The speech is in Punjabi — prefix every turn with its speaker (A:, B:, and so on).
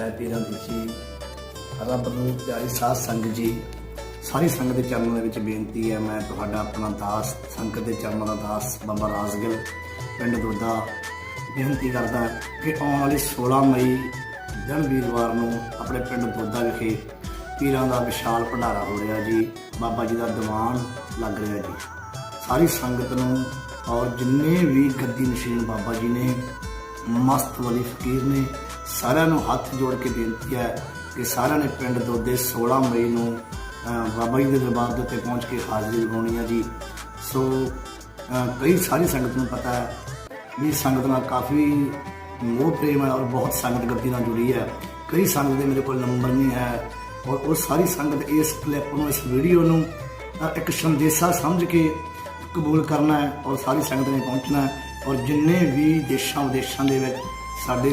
A: ਜੈ ਪੀਰਾਂ ਦੀ ਜੀ। ਰੱਬ ਨੂੰ ਪਿਆਰੀ ਸਾਧ ਸੰਗਤ ਜੀ, ਸਾਰੀ ਸੰਗਤ ਦੇ ਚਰਨਾਂ ਦੇ ਵਿੱਚ ਬੇਨਤੀ ਹੈ, ਮੈਂ ਤੁਹਾਡਾ ਆਪਣਾ ਦਾਸ, ਸੰਗਤ ਦੇ ਚਰਨਾਂ ਦਾ ਦਾਸ ਬਾਬਾ ਰਾਜਗਿਲ, ਪਿੰਡ ਦੋਦਾ ਬੇਨਤੀ ਕਰਦਾ ਕਿ ਆਉਣ ਵਾਲੀ 16 ਮਈ ਦਿਨ ਵੀਰਵਾਰ ਨੂੰ ਆਪਣੇ ਪਿੰਡ ਦੋਦਾ ਵਿਖੇ ਪੀਰਾਂ ਦਾ ਵਿਸ਼ਾਲ ਭੰਡਾਰਾ ਹੋ ਰਿਹਾ ਜੀ। ਬਾਬਾ ਜੀ ਦਾ ਦੀਵਾਨ ਲੱਗ ਰਿਹਾ ਜੀ। ਸਾਰੀ ਸੰਗਤ ਨੂੰ ਔਰ ਜਿੰਨੇ ਵੀ ਗੱਦੀ ਨਸ਼ੀਨ ਬਾਬਾ ਜੀ ਨੇ ਮਸਤ ਵਲੀ ਫਕੀਰ ਨੇ ਸਾਰਿਆਂ ਨੂੰ ਹੱਥ ਜੋੜ ਕੇ ਬੇਨਤੀ ਹੈ ਕਿ ਸਾਰਿਆਂ ਨੇ ਪਿੰਡ ਦੋਦੇ 16 ਮਈ ਨੂੰ ਬਾਬਾ ਜੀ ਦੇ ਦਰਬਾਰ ਦੇ ਉੱਤੇ ਪਹੁੰਚ ਕੇ ਹਾਜ਼ਰੀ ਲਗਾਉਣੀ ਹੈ ਜੀ। ਸੋ ਕਈ ਸਾਰੀ ਸੰਗਤ ਨੂੰ ਪਤਾ ਹੈ ਵੀ ਸੰਗਤ ਨਾਲ ਕਾਫੀ ਮੋਹ ਪ੍ਰੇਮ ਹੈ ਔਰ ਬਹੁਤ ਸੰਗਤ ਗੱਦੀ ਨਾਲ ਜੁੜੀ ਹੈ। ਕਈ ਸੰਗਤ ਦੇ ਮੇਰੇ ਕੋਲ ਨੰਬਰ ਨਹੀਂ ਹੈ ਔਰ ਉਹ ਸਾਰੀ ਸੰਗਤ ਇਸ ਕਲਿੱਪ ਨੂੰ, ਇਸ ਵੀਡੀਓ ਨੂੰ ਇੱਕ ਸੰਦੇਸ਼ਾ ਸਮਝ ਕੇ ਕਬੂਲ ਕਰਨਾ ਹੈ ਔਰ ਸਾਰੀ ਸੰਗਤ ਨੇ ਪਹੁੰਚਣਾ ਹੈ। ਔਰ ਜਿੰਨੇ ਵੀ ਦੇਸ਼ਾਂ ਵਿਦੇਸ਼ਾਂ ਦੇ ਵਿੱਚ ਸਾਡੇ